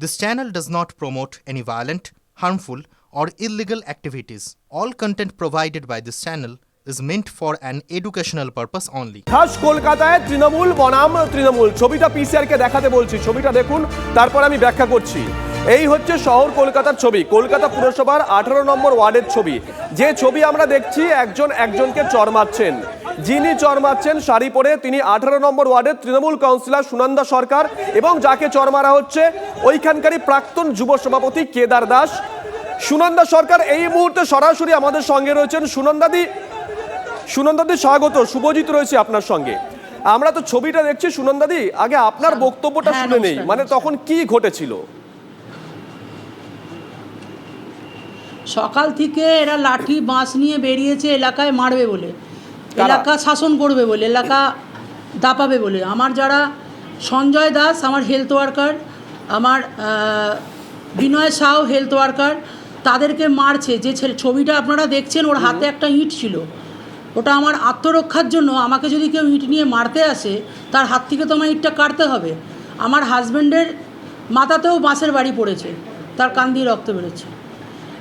This channel does not promote any violent, harmful, or illegal activities. All content provided by this channel is meant for an educational purpose only. খাস কলকাতায় তৃণমূল বনাম তৃণমূল ছবিটা পিসিআরকে দেখাতে বলছি ছবিটা দেখুন তারপর আমি ব্যাখ্যা করছি এই হচ্ছে শহর কলকাতার ছবি কলকাতা পুরসভার আঠারো নম্বর ওয়ার্ডের ছবি। যে ছবি আমরা দেখছি একজন একজনকে চর মারছেন। যিনি চর মারছেন শাড়ি পরে তিনি আঠারো নম্বর ওয়ার্ডের তৃণমূল কাউন্সিলর সুনন্দা সরকার এবং যাকে চর মারা হচ্ছে ওইখানকারই প্রাক্তন যুব সভাপতি কেদার দাস। সুনন্দা সরকার এই মুহূর্তে সরাসরি আমাদের সঙ্গে রয়েছেন। সুনন্দাদি সুনন্দাদি স্বাগত শুভজিৎ রয়েছে আপনার সঙ্গে। আমরা তো ছবিটা দেখছি সুনন্দাদি আগে আপনার বক্তব্যটা হ্যাঁ, শুনে নেই। মানে তখন কি ঘটেছিল? সকাল থেকে এরা লাঠি বাঁশ নিয়ে বেরিয়েছে এলাকায় মারবে বলে। এলাকা শাসন করবে বলে এলাকা দাপাবে বলে। আমার যারা সঞ্জয় দাস আমার হেলথ ওয়ার্কার আমার বিনয় সাউ হেলথ ওয়ার্কার তাদেরকে মারছে। যে ছেলে ছবিটা আপনারা দেখছেন ওর হাতে একটা ইঁট ছিল। ওটা আমার আত্মরক্ষার জন্য আমাকে যদি কেউ ইঁট নিয়ে মারতে আসে তার হাত থেকে তো আমার ইঁটটা কাটতে হবে। আমার হাজব্যান্ডের মাথাতেও বাঁশের বাড়ি পড়েছে। তার কান দিয়ে রক্ত বেরোচ্ছে।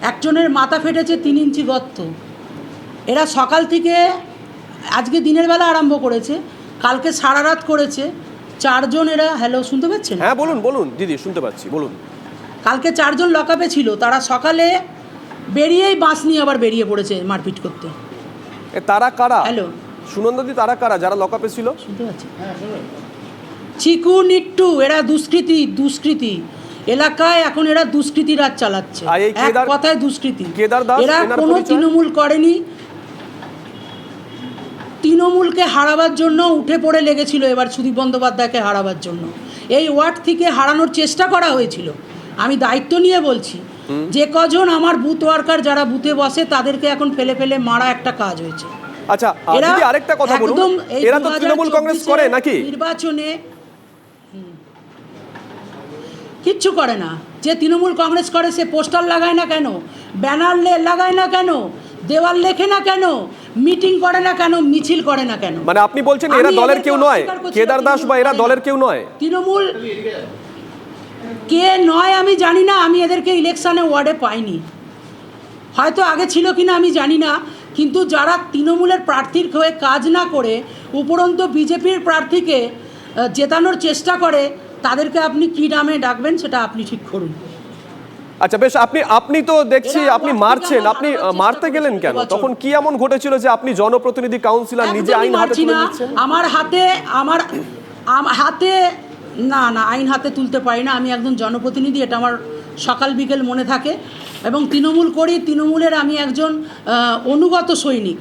একজনের মাথা ফেটেছে তিন ইঞ্চি গর্ত। এরা সকাল থেকে আজকে দিনের বেলা আরম্ভ করেছে কালকে সারা রাত করেছে। চারজন এরা হ্যালো শুনতে পাচ্ছেন? হ্যাঁ বলুন বলুন দিদি শুনতে পাচ্ছি বলুন। কালকে চারজন লকআপে ছিল তারা সকালে বেরিয়েই বাঁশ নিয়ে আবার বেরিয়ে পড়েছে মারপিট করতে। এ তারা কারা? হ্যালো। সুনন্দাদি তারা কারা? যারা লকআপে ছিল? শুনতে পাচ্ছেন চিকু নিট্টু এরা দুষ্কৃতি দুষ্কৃতি। এলাকায় এখন এরা দুষ্কৃতি রাজ চালাচ্ছে এক কথায় দুষ্কৃতি। এরা কোনো তৃণমূল করেনি। তৃণমূলকে হারাবার জন্য উঠে পড়ে লেগেছিল এবার সুদীপ বন্দ্যোপাধ্যায়কে হারাবার জন্য। এই ওয়ার্ড থেকে হারানোর চেষ্টা করা হয়েছিল। আমি দায়িত্ব নিয়ে বলছি যে কজন আমার বুথ ওয়ার্কার যারা বুথে বসে তাদেরকে এখন ফেলে ফেলে মারা একটা কাজ হয়েছে। আচ্ছা এরা আরেকটা কথা বলুন। এরা তো তৃণমূল কংগ্রেস করে নাকি? নির্বাচনে কিচ্ছু করে না। যে তৃণমূল কংগ্রেস করে সে পোস্টার লাগায় না কেন? ব্যানার লে- লাগায় না কেন? দেওয়াল লেখে না কেন? মিটিং করে না কেন? মিছিল করে না কেন? মানে আপনি বলছেন এরা দলের কেউ নয়। কেদার দাস বা এরা দলের কেউ নয়। তৃণমূল কে নয় আমি জানি না আমি এদেরকে ইলেকশনে ওয়ার্ডে পাইনি। হয়তো আগে ছিল কিনা আমি জানি না কিন্তু যারা তৃণমূলের প্রার্থীর হয়ে কাজ না করে উপরন্ত বিজেপির প্রার্থীকে জেতানোর চেষ্টা করে তাদেরকে আপনি কী নামে ডাকবেন সেটা আপনি ঠিক করুন। আচ্ছা বেশ আপনি আপনি তো দেখছি আপনি মারছেন আপনি মারতে গেলেন কেন? তখন কি এমন ঘটেছিল যে আপনি জনপ্রতিনিধি কাউন্সিলর নিজে আইন হাতে তুলে আমার হাতে আমার আম- হাতে না না আইন হাতে তুলতে পারি না। আমি একজন জনপ্রতিনিধি এটা আমার সকাল বিকেল মনে থাকে। এবং তৃণমূল করি তৃণমূলের আমি একজন অনুগত সৈনিক।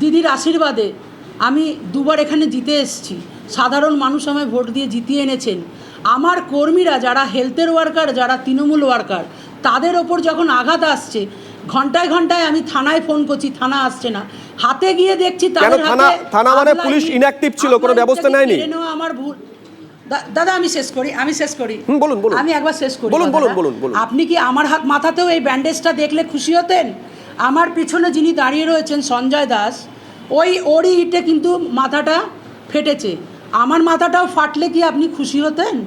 দিদির আশীর্বাদে আমি দুবার এখানে জিতে এসেছি। সাধারণ মানুষ আমায় ভোট দিয়ে জিতিয়ে এনেছেন। আমার কর্মীরা যারা হেলথের ওয়ার্কার যারা তৃণমূল ওয়ার্কার তাদের ওপর যখন আঘাত আসছে ঘন্টায় ঘন্টায় আমি থানায় ফোন করছি থানা আসছে না। হাতে গিয়ে দেখছি তাদের থানা- থানা মানে পুলিশ inactive ছিল, কোনো ব্যবস্থা নেয়নি? আমার ভুল। দাদা আমি শেষ করি আমি শেষ করি। বলুন, বলুন। আমি একবার শেষ করি বলুন, বলুন, বলুন, বলুন। আপনি কি আমার হাত মাথাতেও এই ব্যান্ডেজটা দেখলে খুশি হতেন? আমার পিছনে যিনি দাঁড়িয়ে রয়েছেন সঞ্জয় দাস ওই ওরই ইটে কিন্তু মাথাটা ফেটেছে। আমার মাথাটাও ফাটলে কি আপনি খুশি হতেন?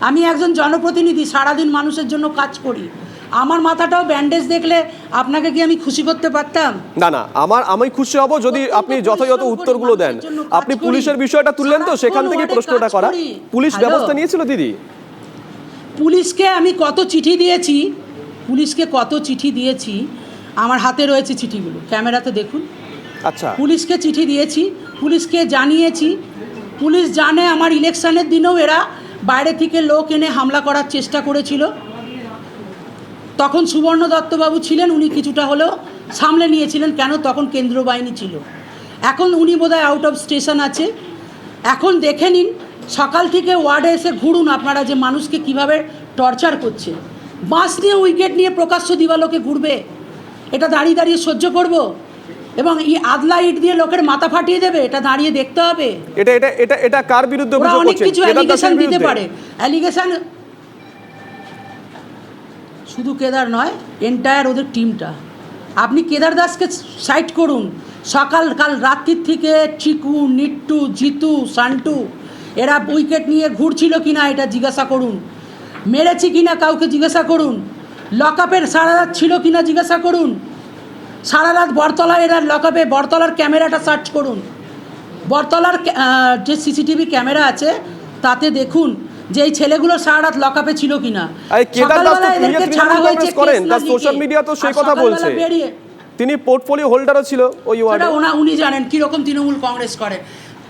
আমি একজন জনপ্রতিনিধি সারাদিন মানুষের জন্য কাজ করি। আমার মাথাটাও ব্যান্ডেজ দেখলে আপনাকে কি আমি খুশি করতে পারতাম? না না আমার আমি খুশি হব যদি আপনি যথাযথ উত্তরগুলো দেন। আপনি পুলিশের বিষয়টা তুললেন তো সেখান থেকে প্রশ্নটা করা। পুলিশ ব্যবস্থা নিয়েছিল দিদি? পুলিশকে আমি কত চিঠি দিয়েছি? পুলিশকে কত চিঠি দিয়েছি? আমার হাতে রয়েছে চিঠিগুলো। ক্যামেরাতে দেখুন। আচ্ছা। পুলিশকে চিঠি দিয়েছি পুলিশকে জানিয়েছি পুলিশ জানে আমার ইলেকশনের দিনেও এরা বাইরে থেকে লোক এনে হামলা করার চেষ্টা করেছিল। তখন সুবর্ণ দত্তবাবু ছিলেন, উনি কিছুটা হলেও সামলে নিয়েছিলেন, কেন তখন কেন্দ্রীয় বাহিনী ছিল। এখন উনি বোধহয় আউট অফ স্টেশন আছে। এখন দেখে নিন, সকাল থেকে ওয়ার্ডে এসে ঘুরুন আপনারা যে মানুষকে কীভাবে টর্চার করছে। বাঁশ নিয়ে উইকেট নিয়ে প্রকাশ্য দিবালোকে ঘুরবে। এটা দাঁড়িয়ে দাঁড়িয়ে সহ্য করব? এবং এই আদলা ইট দিয়ে লোকের মাথা ফাটিয়ে দেবে এটা দাঁড়িয়ে দেখতে হবে। এটা এটা এটা এটা কার বিরুদ্ধে ওরা অনেক কিছু অ্যালিগেশন দিতে পারে। অ্যালিগেশন শুধু কেদার নয় এন্টায়ার ওদের টিমটা আপনি কেদার দাসকে সাইড করুন। সকাল কাল রাত্রির থেকে চিকু নিট্টু জিতু সান্টু এরা উইকেট নিয়ে ঘুরছিল কিনা এটা জিজ্ঞাসা করুন। মেরেছি কিনা কাউকে জিজ্ঞাসা করুন। লকআপের সারা রাত ছিল কিনা জিজ্ঞাসা করুন। সারা রাত বরতলায় এরা লকআপে বরতলার ক্যামেরাটা সার্চ করুন। বরতলার যে সিসিটিভি ক্যামেরা আছে তাতে দেখুন যে এই ছেলেগুলো সারা রাত লকআপে ছিল কিনা। আরে কেদার দাস তো সকালবেলা এদেরকে ছাড়া হয়েছে করেন? তার সোশ্যাল মিডিয়া তো সেই কথা বলছে। তিনি পোর্টফোলিও হোল্ডারও ছিল ওই ওয়ার্ডে। ওনা উনি জানেন কীরকম তৃণমূল কংগ্রেস করে।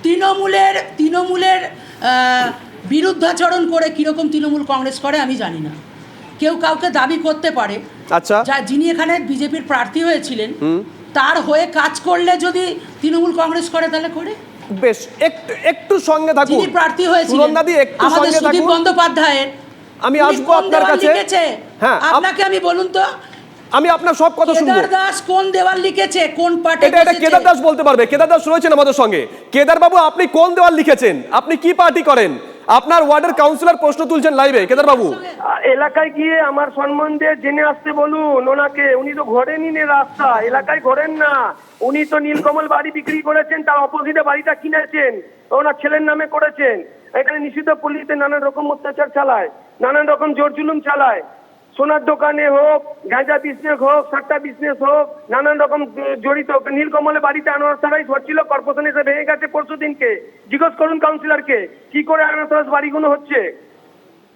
তৃণমূলের তৃণমূলের বিরুদ্ধাচরণ করে কীরকম তৃণমূল কংগ্রেস করে আমি জানি না। কেউ কাউকে দাবি করতে পারে আচ্ছা। যা যিনি এখানে বিজেপির প্রার্থী হয়েছিলেন তার হয়ে কাজ করলে যদি তৃণমূল কংগ্রেস করে তাহলে করে। বেশ একটু একটু সঙ্গে থাকুন। যিনি প্রার্থী হয়েছিলেন সুনন্দাদি একটু আমাদের সঙ্গে সুদীপ থাকুন। বন্দ্যোপাধ্যায়ের। আমি আসব আপনার কাছে। হ্যাঁ, আপ- আপনাকে আমি বলুন তো। আমি আপনার সব কথা শুনব। কেদার দাস কোন দেওয়াল লিখেছে? কোন পার্টি এটা এটা কেদার দাস বলতে পারবে। কেদার দাস রয়েছেন আমাদের সঙ্গে। কেদার বাবু আপনি কোন দেওয়াল লিখেছেন? আপনি কি পার্টি করেন? আপনার ওয়ার্ডের কাউন্সিলর প্রশ্ন তুলছেন লাইভে। কেদার বাবু। এলাকায় গিয়ে আমার সম্বন্ধে জেনে আসতে বলুন। ওনাকে, উনি তো ঘোরেনই নে রাস্তা। এলাকায় ঘোরেন না। উনি তো নীলকমল বাড়ি বিক্রি করেছেন, তার অপোজিটে বাড়িটা কিনেছেন। ওনার ছেলের নামে করেছেন। এখানে নিষিদ্ধ পল্লীতে নানান রকম অত্যাচার চালায়, নানান রকম জোর জুলুম চালায়। সোনার দোকানে হোক, গাঁজা বিজনেস হোক সাট্টা বিজনেস হোক, নানান রকম জড়িত। নীলকমলে বাড়িতে আনোয়ার হচ্ছিল কর্পোরেশন এসে ভেঙে গেছে পরশু দিনকে জিজ্ঞেস করুন কাউন্সিলরকে কি করে আনোয়ার বাড়িগুলো হচ্ছে?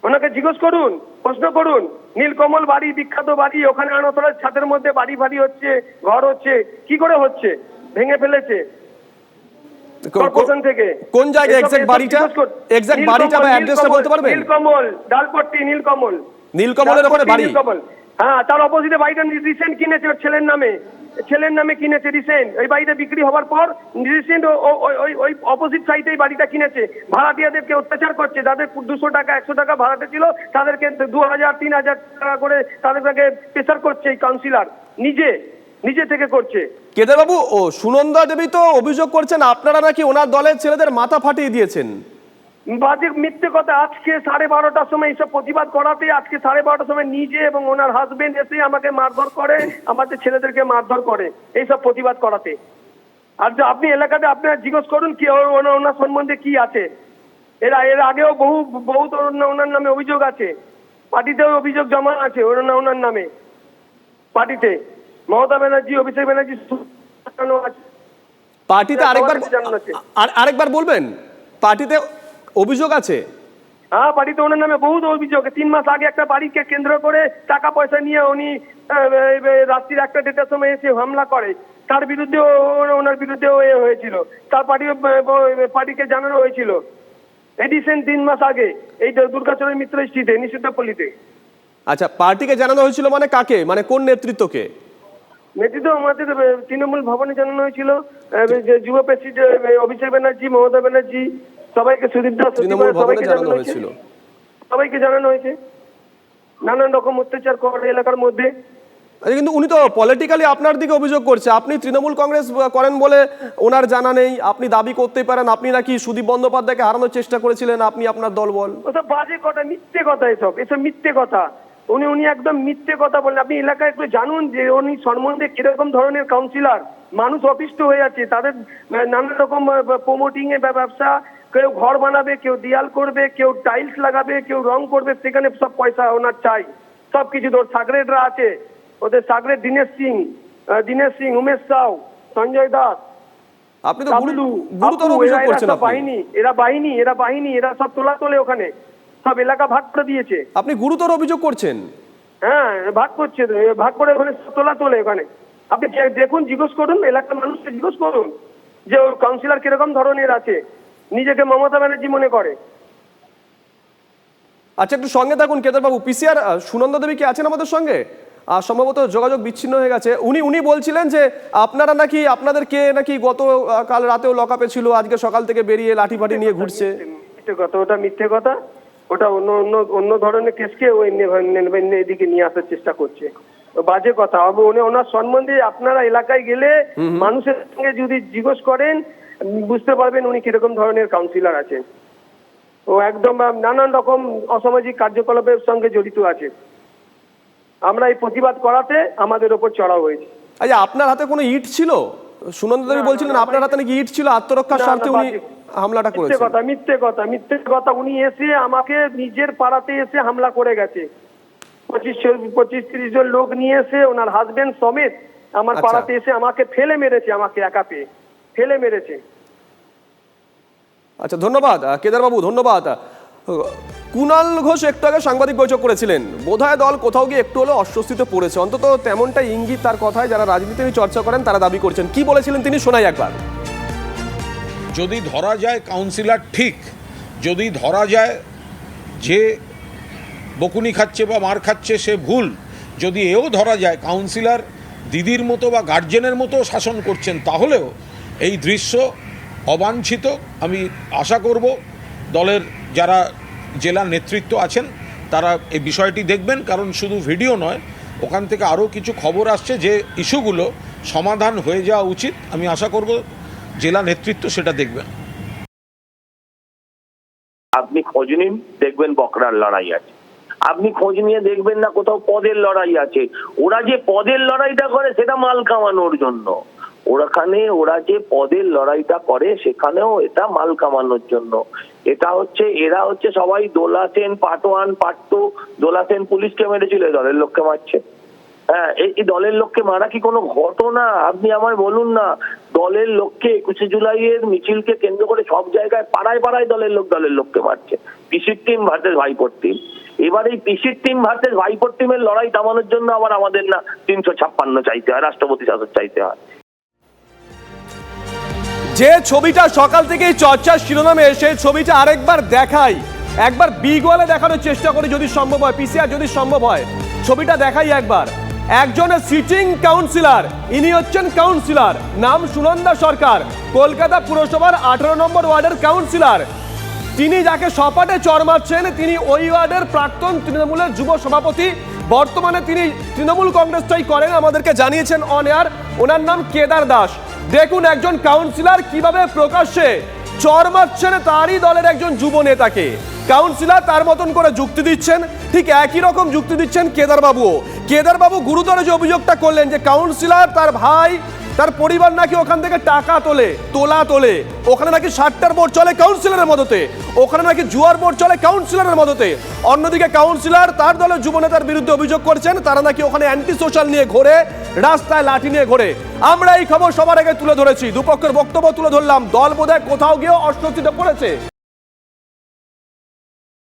ওনাকে জিজ্ঞেস করুন প্রশ্ন করুন নীলকমল বাড়ি বিখ্যাত বাড়ি ওখানে আনতলার ছাদের মধ্যে বাড়ি বাড়ি হচ্ছে ঘর হচ্ছে কি করে হচ্ছে ভেঙে ফেলেছে থেকে কোন জায়গায় বাড়িটা? বাড়িটা বা বলতে পারবেন? নীলকমল ডালপট্টি নীলকমল নীলকমলের ওখানে বাড়ি? নীলকমল। হ্যাঁ তার অপোজিটে বাড়িটা রিসেন্ট কিনেছে ওর ছেলের নামে। ছেলের নামে কিনেছে রিসেন্ট ওই বাড়িটা বিক্রি হওয়ার পর রিসেন্ট ওই ওই অপোজিট সাইডে বাড়িটা কিনেছে। ভাড়াটিয়াদেরকে অত্যাচার করছে। যাদের দুশো টাকা, একশো টাকা ভাড়াতে ছিল, তাদেরকে দু হাজার, তিন হাজার টাকা করে তাদেরকে প্রেসার করছে এই কাউন্সিলর নিজে নিজে থেকে করছে। কেদার বাবু ও সুনন্দা দেবী তো অভিযোগ করছেন আপনারা নাকি ওনার দলের ছেলেদের মাথা ফাটিয়ে দিয়েছেন। বাজে মিথ্যে কথা আজকে সাড়ে বারোটার সময় এইসব প্রতিবাদ করাতে আজকে সাড়ে বারোটার সময় নিজে এবং ওনার হাজবেন্ড এসে আমাকে মারধর করে আমাদের ছেলেদেরকে মারধর করে এইসব প্রতিবাদ করাতে। আর যে আপনি এলাকাতে আপনারা জিজ্ঞেস করুন কি ওনার ওনার সম্বন্ধে কি আছে। এরা এর আগেও বহু বহুত ওনার নামে অভিযোগ আছে। পার্টিতেও অভিযোগ জমা আছে ওনার ওনার নামে। পার্টিতে মমতা ব্যানার্জি অভিষেক ব্যানার্জি পার্টিতে আরেকবার আরেকবার বলবেন? পার্টিতে অভিযোগ আছে? হ্যাঁ বাড়িতে ওনার নামে বহুত অভিযোগ তিন মাস আগে একটা বাড়িকে কেন্দ্র করে টাকা পয়সা নিয়ে উনি রাত্রির একটা ডেটার সময় এসে হামলা করে। তার বিরুদ্ধে ওনার বিরুদ্ধেও এ হয়েছিল। তার পার্টি পার্টিকে জানানো হয়েছিল। এডিসেন তিন মাস আগে। এই যে দুর্গাচরের মিত্র স্ট্রিটে নিষিদ্ধপল্লীতে আচ্ছা পার্টিকে জানানো হয়েছিল মানে কাকে? মানে কোন নেতৃত্বকে? নেতৃত্ব আমাদের তৃণমূল ভবনে জানানো হয়েছিল। যে যুব প্রেসিডেন্ট অভিষেক ব্যানার্জি মমতা ব্যানার্জি সবাইকে সবাইকে জানানো হয়েছিল। সবাইকে জানানো হয়েছে। নানান রকম অত্যাচার করে এলাকার মধ্যে। কিন্তু উনি তো পলিটিক্যালি আপনার দিকে অভিযোগ করছে। আপনি তৃণমূল কংগ্রেস করেন বলে ওনার জানা নেই। আপনি দাবি করতেই পারেন। আপনি নাকি সুদীপ বন্দ্যোপাধ্যায়কে হারানোর চেষ্টা করেছিলেন। আপনি আপনার দলবল। ওসব বাজে কথা মিথ্যে কথা এসব। এসব মিথ্যে কথা। উনি উনি একদম মিথ্যে কথা বলেন। আপনি এলাকায় একটু জানুন যে উনি সম্বন্ধে কীরকম ধরনের কাউন্সিলর মানুষ অতিষ্ঠ হয়ে আছে। তাদের নানান রকম প্রমোটিং এ ব্যবসা কেউ ঘর বানাবে কেউ দেয়াল করবে কেউ টাইলস লাগাবে কেউ রং করবে সেখানে সব পয়সা ওনার চাই। সব কিছু তোর সাগরেটরা আছে। ওদের সাগরেট দীনেশ সিং দীনেশ সিং উমেশ সাউ সঞ্জয় দাস আপনি তো গুরুতর অভিযোগ এরা- এরা করছেন আপনি। বাহিনী এরা বাহিনী এরা বাহিনী এরা সব তোলা তোলে ওখানে। সব এলাকা ভাগ করে দিয়েছে। আপনি গুরুতর অভিযোগ করছেন। হ্যাঁ ভাগ করছে ভাগ করে ওখানে তোলা তোলে ওখানে। আপনি দেখুন জিজ্ঞেস করুন এলাকার মানুষকে জিজ্ঞেস করুন যে ওর কাউন্সিলর কীরকম ধরনের আছে। নিজেকে মমতা ব্যানার্জি মনে করে। আচ্ছা একটু সঙ্গে থাকুন কেদারবাবু। পিসিআর সুনন্দা দেবী কি আছেন আমাদের সঙ্গে? সম্ভবত যোগাযোগ বিচ্ছিন্ন হয়ে গেছে। উনি উনি বলছিলেন যে আপনারা নাকি আপনাদের কে নাকি গত কাল রাতেও লকআপে ছিল আজকে সকাল থেকে বেরিয়ে লাঠি ফাটি নিয়ে ঘুরছে? কথা ওটা মিথ্যে কথা। ওটা অন্য অন্য অন্য ধরনের কেসকে নে- এদিকে নিয়ে আসার চেষ্টা করছে। বাজে কথা। উনি ওনার সম্বন্ধে আপনারা এলাকায় গেলে মানুষের সঙ্গে যদি জিজ্ঞেস করেন বুঝতে পারবেন উনি কীরকম ধরনের কাউন্সিলর আছেন ও একদম নানান রকম অসামাজিক কার্যকলাপের সঙ্গে জড়িত আছে। আমরা এই প্রতিবাদ করাতে আমাদের ওপর চড়াও হয়েছে। আচ্ছা আপনার হাতে কোনো ইট ছিল? সুনন্দা দেবী বলছিলেন আপনার হাতে নাকি ইট ছিল? আত্মরক্ষার স্বার্থে উনি হামলাটা মিথ্যে করেছেন। কথা মিথ্যে কথা মিথ্যে কথা। উনি এসে আমাকে নিজের পাড়াতে এসে হামলা করে গেছে। পঁচিশ পঁচিশ ত্রিশ জন লোক নিয়ে এসে ওনার হাজবেন্ড সমেত আমার আচ্ছা। পাড়াতে এসে আমাকে ফেলে মেরেছে আমাকে একা পেয়ে ফেলে মেরেছে। আচ্ছা ধন্যবাদ কেদারবাবু ধন্যবাদ। কুনাল ঘোষ একটু আগে সাংবাদিক বৈঠক করেছিলেন। বোধহয় দল কোথাও গিয়ে একটু হলেও অস্বস্তিতে পড়েছে। অন্তত তেমনটা ইঙ্গিত তার কথায় যারা রাজনীতি নিয়ে চর্চা করেন তারা দাবি করছেন। কি বলেছিলেন তিনি শোনাই একবার। যদি ধরা যায় কাউন্সিলর ঠিক। যদি ধরা যায় যে বকুনি খাচ্ছে বা মার খাচ্ছে সে ভুল। যদি এও ধরা যায় কাউন্সিলর দিদির মতো বা গার্জেনের মতো শাসন করছেন তাহলেও এই দৃশ্য অবাঞ্ছিত। আমি আশা করব দলের যারা জেলা নেতৃত্ব আছেন, তারা এই বিষয়টি দেখবেন, কারণ শুধু ভিডিও নয়, ওখান থেকে আরও কিছু খবর আসছে যে ইস্যুগুলো সমাধান হয়ে যাওয়া উচিত। আমি আশা করব জেলা নেতৃত্ব সেটা দেখবেন। আপনি খোঁজ নিন, দেখবেন বকরার লড়াই আছে। আপনি খোঁজ নিয়ে দেখবেন না কোথাও পদের লড়াই আছে। ওরা যে পদের লড়াইটা করে, সেটা মাল কামানোর জন্য। ওখানে ওরা যে পদের লড়াইটা করে, সেখানেও এটা মাল কামানোর জন্য। এটা হচ্ছে, এরা হচ্ছে সবাই Dola Sen part one part two Dola Sen পুলিশকে মেরেছিল দলের লোককে মারছে। হ্যাঁ এই দলের লোককে মারা কি কোনো ঘটনা? আপনি আমায় বলুন না। দলের লোককে একুশে জুলাইয়ের মিছিলকে কেন্দ্র করে সব জায়গায়, পাড়ায় পাড়ায় দলের লোক, দলের লোককে মারছে। পিসির টিম ভার্সেস ভাইপোর টিম এবার এই পিসির টিম ভার্সেস ভাইপোর টিমের লড়াই থামানোর জন্য আবার আমাদের না তিনশো ছাপ্পান্ন চাইতে হয়, রাষ্ট্রপতি শাসক চাইতে হয়। যে ছবিটা সকাল থেকেই চর্চার শিরোনামে সেই ছবিটা আরেকবার দেখাই। একবার বিগওয়ালে দেখানোর চেষ্টা করি যদি সম্ভব হয় পিসিআর যদি সম্ভব হয়। ছবিটা দেখাই একবার। একজন সিটিং কাউন্সিলর ইনি হচ্ছেন কাউন্সিলর নাম সুনন্দা সরকার, কলকাতা পুরসভার আঠারো নম্বর ওয়ার্ডের কাউন্সিলর তিনি যাকে সপাটে চর মারছেন, তিনি ওই ওয়ার্ডের প্রাক্তন তৃণমূলের যুব সভাপতি। বর্তমানে তিনি তৃণমূল কংগ্রেসটাই করেন, আমাদেরকে জানিয়েছেন অন এয়ার ওনার নাম কেদার দাস। দেখুন একজন কাউন্সিলর কীভাবে প্রকাশ্যে চর মারছেন, তারই দলের একজন যুব নেতাকে। কাউন্সিলর তার মতন করে যুক্তি দিচ্ছেন, ঠিক একই রকম যুক্তি দিচ্ছেন কেদারবাবুও। কেদারবাবু গুরুতর যে অভিযোগটা করলেন যে কাউন্সিলর তার ভাই তার পরিবার নাকি ওখান থেকে টাকা তোলে, তোলা তোলে। ওখানে নাকি ষাটটার বোর্ড চলে কাউন্সিলরের মদতে। ওখানে নাকি জুয়ার বোর্ড চলে কাউন্সিলরের মদতে। অন্যদিকে কাউন্সিলর তার দলের যুবনেতার বিরুদ্ধে অভিযোগ করছেন, তারা নাকি ওখানে অ্যান্টি সোশ্যাল নিয়ে ঘোরে, রাস্তায় লাঠি নিয়ে ঘোরে। আমরা এই খবর সবার আগে তুলে ধরেছি। দুপক্ষের বক্তব্য তুলে ধরলাম। দল বোধহয় কোথাও গিয়েও অস্বস্তিতে পড়েছে।